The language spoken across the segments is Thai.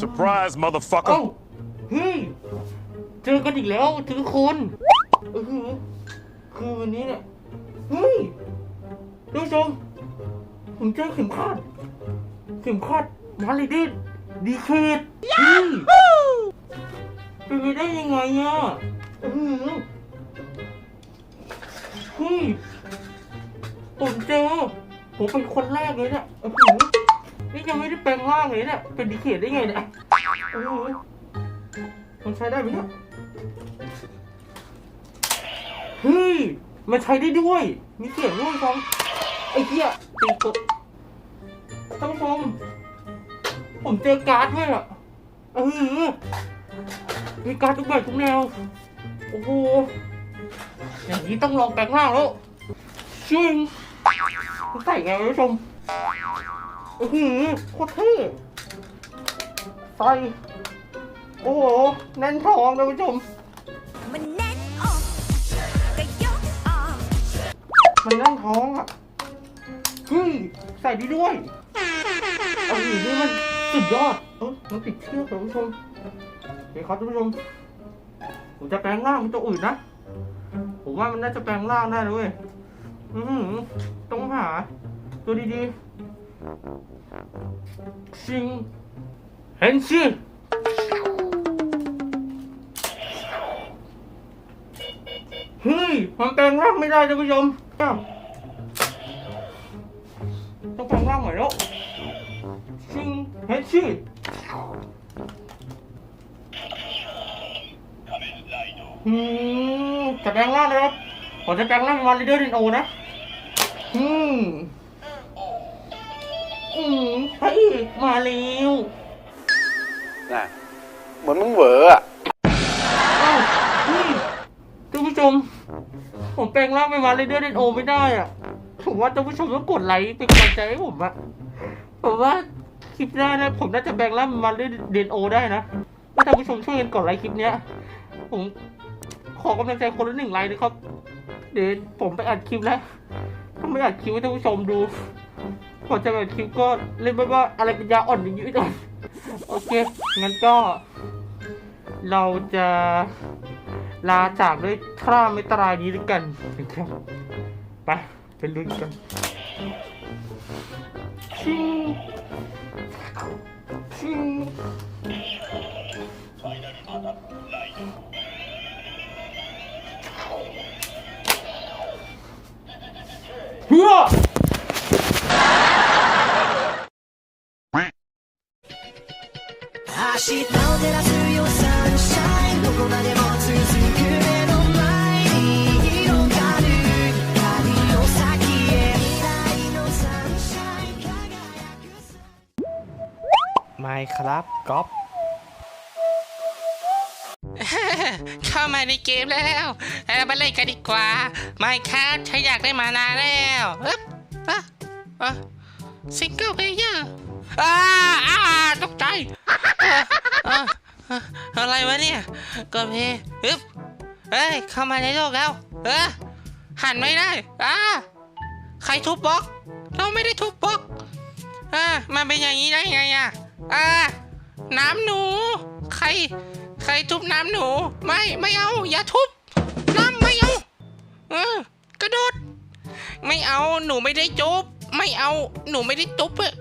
Surprise, เอ้า motherfucker! เฮ้ยเจอกันอีกแล้วทุกคนเออคือวันนี้เนี่ยเฮ้ยท่านผู้ชมผมเจอเข็มขัดเข็มขัดมาเลยดิดีเคดเฮ้ยเป็นไปได้ยังไงอะเออเฮ้ยผมเจอผมเป็นคนแรกเลยเนี่ยโอ้โห นี่ยังไม่ได้แปลงร่างเลยเนี่ยเป็นดีเคดได้ไงเนี่ยโอ้โหมันใช้ได้ไหมเนี่ยเฮ้ยมันใช้ได้ด้วย มีเสียงด้วยฟังไอ้เหี้ยตีกดท่านผู้ชมผมเจอการ์ดด้วยอะเออมีการ์ดทุกแบบทุกแนว โอ้โห อย่างนี้ต้องลองแปลงร่างแล้วจริงใส่ไงท่านผู้ชม โอ้โหโคตรเท่ใส่โอ้โห แน่นท้องท่านผู้ชม มันแน่นอกก็ยกออกมันนั่งท้องอะเฮ้ยใส่ดีด้วยเอาหนีนี่มันสุดยอด เออมันติดเชือกท่านผู้ชมเดี๋ยวครับท่านผู้ชม ผมจะแปลงร่างเป็นตัวอื่นนะ ผมว่ามันน่าจะแปลงร่างได้เลยเว้ย อือหือต้องหา ตัวดีๆ ชิงเห็นชิเฮ้ยมันแปลงร่างไม่ได้ท่านผู้ชมต้องแปลงร่างใหม่แล้วชิงเห็นชิอืมจะแปลงร่างเลยครับผมจะแปลงร่างเป็นวันลีเดอร์ดินโอนะอืม อืมพระเอกมาแล้วน่ะเหมือนมึงเหวออะอ้าวเฮ้ยท่านผู้ชม ผมแปลงร่างเป็นมาเลเดอร์เดนโอไม่ได้อะ ผมว่าท่านผู้ชมต้องกดไลค์เป็นกำลังใจให้ผมอะผมว่าคลิปหน้านะผมน่าจะแปลงร่างเป็นมาเลเดนโอได้นะถ้าท่านผู้ชมช่วยกันกดไลค์คลิปเนี้ย ผมขอกำลังใจคนละหนึ่งไลค์นะครับ เดี๋ยวผมไปอัดคลิปแล้วถ้าไม่อัดคลิปให้ท่านผู้ชมดู พอจะแบบคิวก็เล่นไปว่าอะไรเป็นยาอ่อนอย่างนี้ก่อนโอเค งั้นก็ เราจะลาจากด้วยท่าไม่ตรายนี้ด้วยกันนะครับไปไปลุ้นกันชิงชิง มครับก๊อฟเข้ามาในเกมแล้วเรามาเล่นกันดีกว่าไม่ครับฉันอยากได้มานานแล้วอึ๊บอะอะซิงเกิลเพลเยอร์อ่าอาตกใจอะอะอะไรวะเนี่ยก็เพย์อึ๊บเอ้ยเข้ามาในโลกแล้วเออหันไม่ได้อาใครทุบบล็อก เราไม่ได้ทุบบล็อกอ่ามันเป็นอย่างนี้ได้ไงอะ อ่าน้ำหนู ใคร ใครทุบน้ำหนู ไม่ไม่เอา อย่าทุบ น้ำไม่เอาเออกระโดด ไม่เอาหนูไม่ได้จุบ ไม่เอาหนูไม่ได้จุบอะ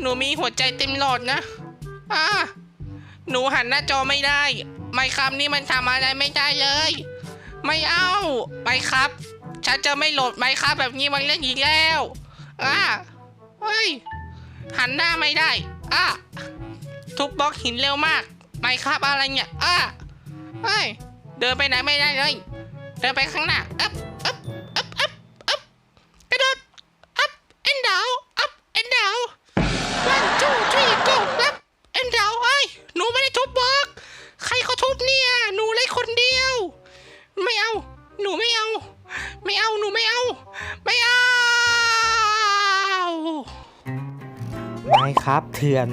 หนูมีหัวใจเต็มหลอดนะอ่าหนูหันหน้าจอไม่ได้ ไม่ครับนี่มันทำอะไรไม่ได้เลย ไม่เอาไปครับ ฉันจะไม่โหลดไม่ครับแบบนี้มันเล่นอีกแล้วอ่าเฮ้ยหันหน้าไม่ได้ อะทุบบล็อกหินเร็วมาก ไม่ครับอะไรเนี่ยอะเฮ้ย เดินไปไหนไม่ได้เลย เดินไปข้างหน้าอัพอัพอัพอัพอัพกระโดดอัพเอ็นดาวอัพเอ็นดาว one two three go อัพเอ็นดาวเฮ้ยหนูไม่ได้ทุบบล็อก ใครเขาทุบเนี่ย หนูเล่นคนเดียว ไม่เอา หนูไม่เอา ไม่เอา หนูไม่เอา ไม่ ครับเถื่อน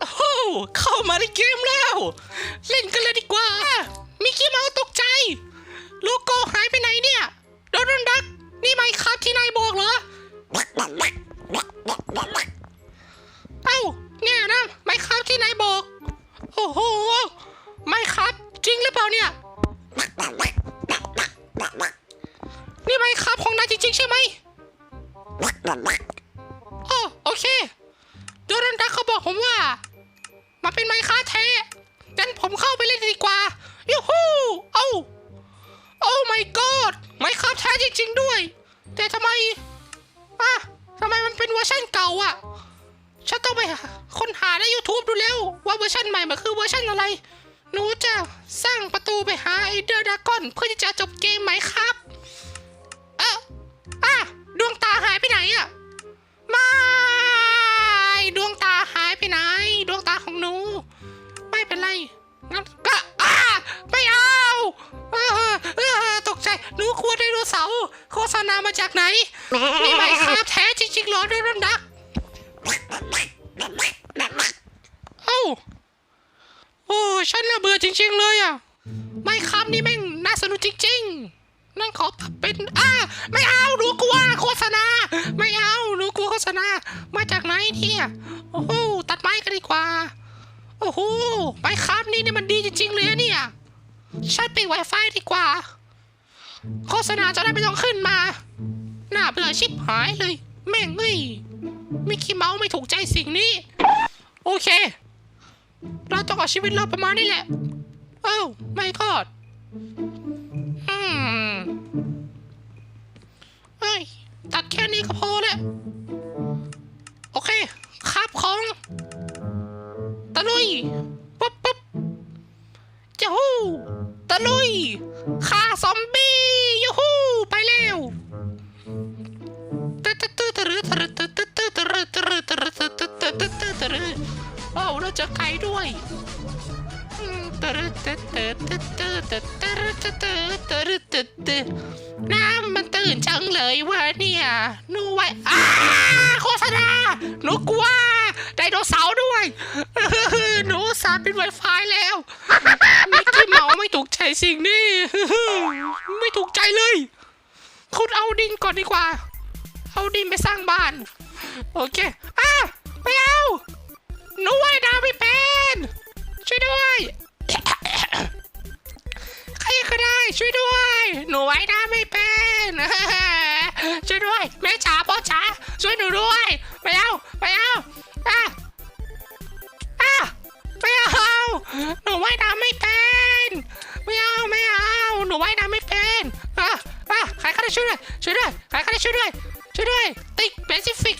โอ้เข้ามาในเกมแล้ว เล่นกันเลยดีกว่า มิกกี้เมาส์ตกใจลูกโก้หายไปไหนเนี่ยโดนดัก นี่ไหมครับที่นายบอกเหรอ เอ้า เนี่ยนะไม่ครับที่นายบอก โอ้โห ไม่ครับ จริงหรือเปล่าเนี่ย ดากอนเพื่อที่จะจบเกมไหมครับ เอออะดวงตาหายไปไหนอะไม่ดวงตาหายไปไหน ดวงตาของหนู ไม่เป็นไรงั้นก็อ่าไม่เอาเออเออตกใจหนูกลัวไดโนเสาร์โฆษณามาจากไหนนี่ไม่ครับแท้จริงๆเหรอด้วยรันดักเอ้าโอ้ฉันละเบื่อจริง ๆ เลยอะ ไม่ครับนี่แม่งน่าสนุกจริงๆ นั่นขอบเป็นอ่าไม่เอาหนูกลัวโฆษณา ไม่เอาหนูกลัวโฆษณา มาจากไหนเนี่ยโอ้โหตัดไม้กันดีกว่า โอ้โหไม้ครับนี่นี่มันดีจริงๆเลยเนี่ยฉันปิด Wi-Fi ดีกว่า โฆษณาจะได้ไม่ต้องขึ้นมา หน่าเบื่อชิบหายเลย แม่งเอ้ยมิกกี้เมาส์ไม่ถูกใจสิ่งนี้ โอเค เราต้องเอาชีวิตรอดประมาณนี้แหละ เอ้าไม่กอดอืมเอ้ยตัดแค่นี้ก็พอแล้ว โอเคคาบของ ตะลุย ปุ๊บปุ๊บจะฮู้ตะลุยฆ่าซอมบี้ยูฮูไปเร็วตึ๊ดตึ๊ดตึ๊ดตึ๊ดตึ๊ดตึ๊ดตึ๊ดตึ๊ดตึ๊ดตึ๊ดตึ๊ดตึ๊ดตึ๊ดตึ๊ดตึ๊ดตึ๊ดตึ๊ดโอ้เราเจะไก่ด้วยอืมตึ๊ดตึ๊ดตึ๊ดตึ๊ดตึ๊ดตึ๊ดตึ๊ดตึ๊ดตึ๊ดตึ๊ดตึ๊ดตึ๊ด น้ำมันตื่นจังเลยวะเนี่ยหนูไว้อ้าโฆษณาหนูกลัวไดโนเสาร์ด้วยหนูสาดเป็นไวไฟแล้วมิกกี้เมาไม่ถูกใจสิ่งนี้ไม่ถูกใจเลยคุณเอาดินก่อนดีกว่า เอาดินไปสร้างบ้าน โอเค ด้วย ติ๊กแปซิฟิก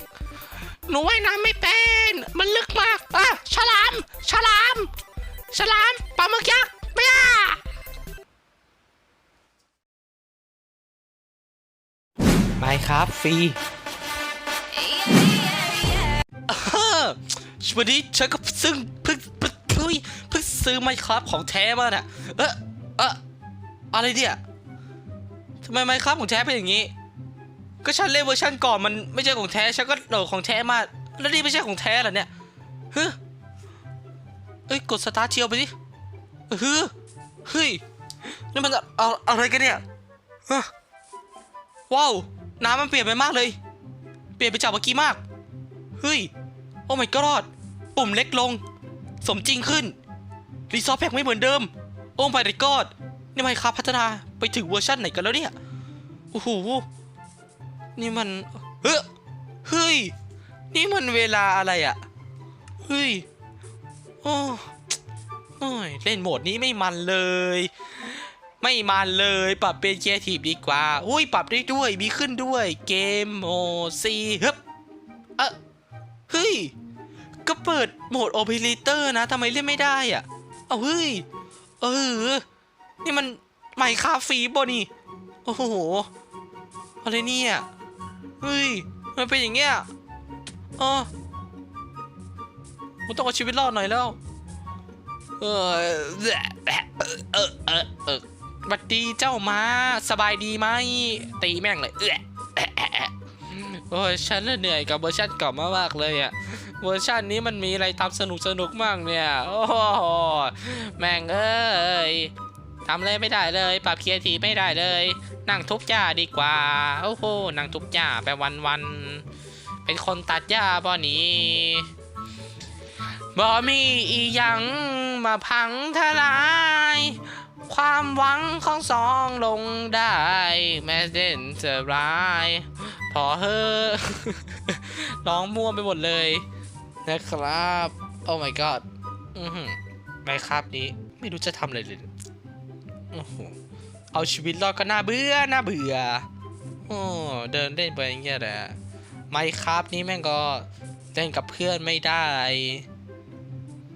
หนูว่ายน้ำไม่เป็น มันลึกมากอะฉลาม ฉลาม ฉลาม ปลาหมึกยักษ์ไม่อะไมครับฟรีเออวันนี้ฉันก็ซึ่งเพิ่งเพิ่งเพิ่งเพิ่งซื้อไมค์ครับของแท้มาน่ะ เออเอออะไรเนี่ยทำไมไมค์ครับของแท้เป็นอย่างนี้ ก็ฉันเล่นเวอร์ชันก่อนมันไม่ใช่ของแท้ฉันก็โหลดของแท้มา แล้วนี่ไม่ใช่ของแท้เหรอเนี่ยเฮ้ยเอ้ยกดสตาร์ทเชียวไปดิเฮ้ยเฮ้ยนี่มันเอาอะไรกันเนี่ยว้าวน้ำมันเปลี่ยนไปมากเลย เปลี่ยนไปจากเมื่อกี้มากเฮ้ยโอ้ my god ปุ่มเล็กลง สมจริงขึ้นรีซอสแพ็กไม่เหมือนเดิม โอ้ my god นี่ไมครับพัฒนาไปถึงเวอร์ชันไหนกันแล้วเนี่ยโอ้โห นี่มัน เฮ้ยเฮ้ย นี่มันเวลาอะไรอะเฮ้ย โอ้โอ้ยเล่นโหมดนี้ไม่มันเลย ไม่มันเลยปรับเป็นเคียร์ทีฟดีกว่า อุ้ยปรับได้ด้วยมีขึ้นด้วยเกมโหมดซีฮึบเออเฮ้ย ก็เปิดโหมดโอเปอเรเตอร์นะทำไมเล่นไม่ได้อะ เอาเฮ้ย เออ นี่มันไมค์คาฟีบอนี่ โอ้โห อะไรเนี่ย เฮ้ยมันเป็นอย่างเงี้ยอ๋อมันต้องเอาชีวิตรอดหน่อยแล้ว เออเออเออเออเออบัดดีเจ้ามาสบายดีไหมตีแม่งเลยเออโอ้ยฉันเหนื่อยกับเวอร์ชันเก่ามากๆเลยอะเวอร์ชันนี้มันมีอะไรทำสนุกสนุกมั่งเนี่ย โอ้โหแม่งเอ้ย ทำอะไรไม่ได้เลย ปรับเคียร์ทีไม่ได้เลย นั่งทุบหญ้าดีกว่า โอ้โห นั่งทุบหญ้าไปวันๆเป็นคนตัดหญ้าบ่หนี้บ่มีอีหยังมาพังทลาย ความหวังของสองลงได้ แม้เด่นจะร้าย พอเฮ้อร้องมั่วไปหมดเลยนะครับ โอ้ my god ไม่ครับนี้ ไม่รู้จะทำอะไรเลย โอ้โหเอาชีวิตรอดก็น่าเบื่อน่าเบื่อโอ้เดินเล่นไปอย่างเงี้ยแหละไมครับนี้แม่งก็เล่นกับเพื่อนไม่ได้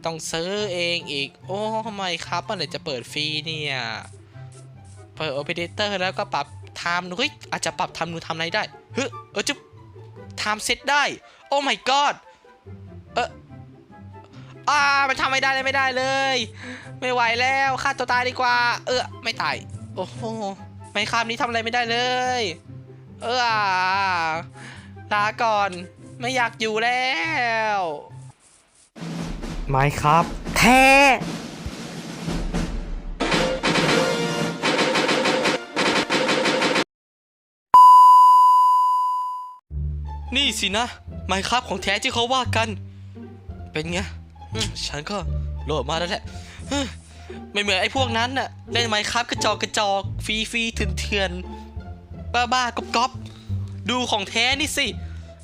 ต้องซื้อเองอีก โอ้ไมครับมื่อไหร่จะเปิดฟรีเนี่ยเปิดโอเปอเรเตอร์แล้วก็ปรับไทม์เฮ้ยอาจจะปรับไทม์นูทำอะไรได้เฮ้ยเออจะไทม์เซตได้ โอ้ my god เอออ่ามัน ทำไม่ได้เลยไม่ได้เลย ไม่ไหวแล้วฆ่าตัวตายดีกว่า เออไม่ตาย โอ้โหไม่ข้ามนี้ทำอะไรไม่ได้เลย เออลาก่อน ไม่อยากอยู่แล้วไม่ครับแท้นี่สินะไมครับของแท้ที่เขาว่ากัน เป็นไงอืม ฉันก็โหลดมาแล้วแหละไม่เหมือนไอ้พวกนั้นน่ะเล่นไมครับกระจอกกระจอกฟรีฟรีเถื่อนเถื่อนบ้าบ้ากอบกอบดูของแท้นี่สิ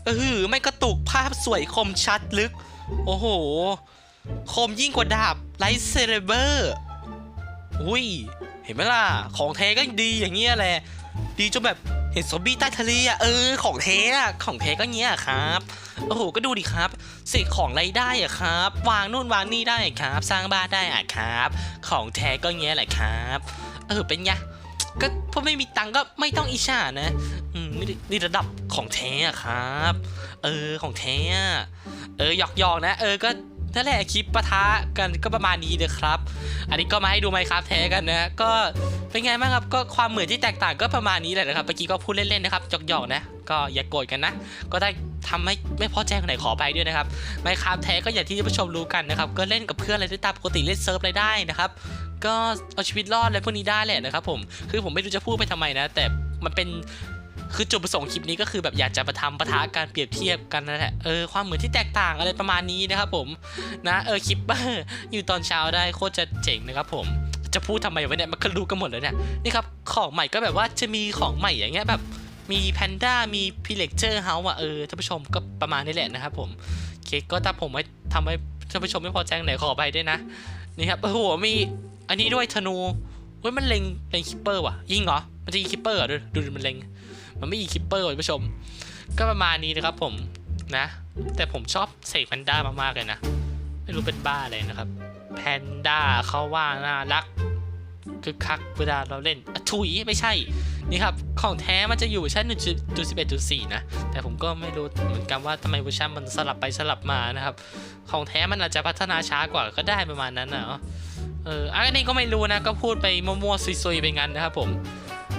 เออไม่กระตุกภาพสวยคมชัดลึก โอ้โห คมยิ่งกว่าดาบไลท์เซเรเบอร์อุ้ย เห็นไหมล่ะ ของแท้ก็ดีอย่างเงี้ยแหละ ดีจนแบบ เห็นซอมบี้ใต้ทะเลอะเออของแท้อะของแท้ก็เงี้ยครับโอ้โหก็ดูดิครับเสกของไรได้อะครับ วางนู่นวางนี่ได้อะครับ สร้างบ้านได้อะครับ ของแท้ก็เงี้ยแหละครับ เออเป็นไงก็เพราะไม่มีตังก็ไม่ต้องอิจฉานะอืมนี่ระดับของแท้อะครับ เออของแท้อะเออหยอกหยอกๆนะ เออก็ นั่นแหละคลิปปะทะกันก็ประมาณนี้เลยครับ อันนี้ก็มาให้ดูไมค์ครับแท้กันนะ ก็เป็นไงบ้างครับก็ความเหมือนที่แตกต่างก็ประมาณนี้แหละนะครับเมื่อกี้ก็พูดเล่นๆนะครับหยอกๆนะ ก็อย่าโกรธกันนะ ก็ได้ทำให้ไม่พอใจคนไหนขอไปด้วยนะครับไมค์ครับแท้ก็อย่างที่ผู้ชมรู้กันนะครับ ก็เล่นกับเพื่อนอะไรได้ตามปกติเล่นเซิร์ฟอะไรได้นะครับ ก็เอาชีวิตรอดอะไรพวกนี้ได้แหละนะครับ ผมคือผมไม่รู้จะพูดไปทำไมนะ แต่มันเป็น คือจุดประสงค์คลิปนี้ก็คือแบบอยากจะมาทำปะทะการเปรียบเทียบกันนั่นแหละเออความเหมือนที่แตกต่างอะไรประมาณนี้นะครับผมนะเออคลิปเปอร์อยู่ตอนเช้าได้โคตรจะเจ๋งนะครับผมจะพูดทำไมวะเนี่ยมันก็รู้กันหมดแล้วเนี่ยนี่ครับของใหม่ก็แบบว่าจะมีของใหม่อย่างเงี้ยแบบมีแพนด้ามีพิเลกเจอร์เฮาส์อะเออท่านผู้ชมก็ประมาณนี้แหละนะครับผมเคก็ถ้าผมไม่ทำให้ท่านผู้ชมไม่พอใจไหนขอไปด้วยนะนี่ครับโอ้โหมีอันนี้ด้วยธนูเฮ้ยมันเล็งเล็งคิปเปอร์ว่ะยิงเหรอมันจะยิงคิปเปอร์เหรอดูดูมันเล็ง มันไม่ยิงคิปเปอร์ท่านผู้ชม ก็ประมาณนี้นะครับผมนะ แต่ผมชอบเสกแพนด้ามากๆเลยนะ ไม่รู้เป็นบ้าอะไรนะครับ แพนด้าเขาว่าน่ารักคึกคักเวลาเราเล่นอะถุยไม่ใช่ นี่ครับ ของแท้มันจะอยู่ชั้น1.11.4 นะ แต่ผมก็ไม่รู้เหมือนกันว่าทำไมเวอร์ชันมันสลับไปสลับมานะครับ ของแท้มันอาจจะพัฒนาช้ากว่าก็ได้ประมาณนั้นนะเอออันนี้ก็ไม่รู้นะ ก็พูดไปมั่วๆซุยๆไปงั้นนะครับผม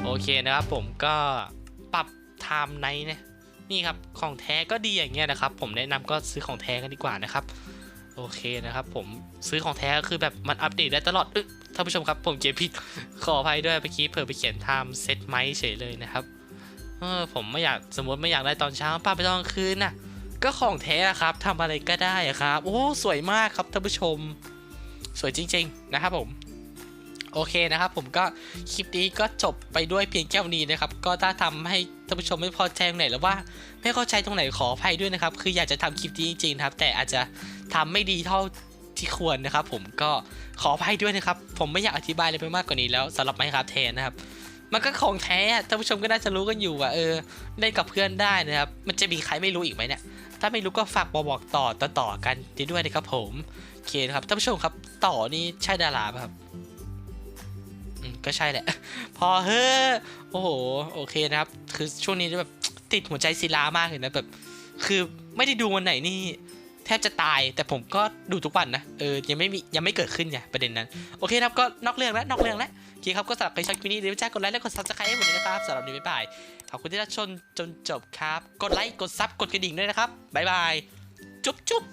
โอเคนะครับผมก็ ไทม์ไนท์เนี่ยนี่ครับของแท้ก็ดีอย่างเงี้ยนะครับ ผมแนะนำก็ซื้อของแท้กันดีกว่านะครับโอเคนะครับ ผมซื้อของแท้ก็คือแบบมันอัปเดตได้ตลอดเอยท่านผู้ชมครับผมเขียนผิดขออภัยด้วยเมื่อกี้เผื่อไปเขียนไทม์เซตไมค์เฉยเลยนะครับเออผมไม่อยากสมมติไม่อยากได้ตอนเช้าป้าไปตอนกลางคืนน่ะก็ของแท้อะครับทำอะไรก็ได้อะครับ โอ้สวยมากครับท่านผู้ชม สวยจริง ๆ นะครับผม โอเคนะครับผมก็คลิปนี้ก็จบไปด้วยเพียงแค่นี้นะครับ ก็ถ้าทำให้ท่านผู้ชมไม่พอใจตรงไหนหรือว่าไม่เข้าใจตรงไหนขออภัยด้วยนะครับ คืออยากจะทำคลิปนี้จริงๆครับ แต่อาจจะทำไม่ดีเท่าที่ควรนะครับ ผมก็ขออภัยด้วยนะครับ ผมไม่อยากอธิบายอะไรไปมากกว่านี้แล้วสำหรับไมครับแทนนะครับมันก็ของแท้ท่านผู้ชมก็น่าจะรู้กันอยู่ว่าเออเล่นกับเพื่อนได้นะครับ มันจะมีใครไม่รู้อีกไหมเนี่ย ถ้าไม่รู้ก็ฝากบอกบอกต่อต่อต่อกันด้วยนะครับผม โอเคนะครับท่านผู้ชมครับต่อนี่ใช่ดาราครับ ก็ใช่แหละ พอเฮ้อโอ้โห โอเคนะครับ คือช่วงนี้แบบติดหัวใจศิลามากเลยนะแบบ คือไม่ได้ดูวันไหนนี่ แทบจะตาย แต่ผมก็ดูทุกวันนะ เออ ยังไม่มี ยังไม่เกิดขึ้นไงประเด็นนั้น โอเคครับ ก็นอกเรื่องแล้ว นอกเรื่องแล้วโอเคครับ ก็สำหรับใครชอบคลิปนี้อย่าลืมจ้ากดไลค์และกดซับสไครต์ให้ผมด้วยนะครับสำหรับนี้บ๊ายบาย ขอบคุณที่รับชมจนจบครับ กดไลค์ กดซับ กดกระดิ่งด้วยนะครับ บ๊ายบาย จุ๊บจุ๊บ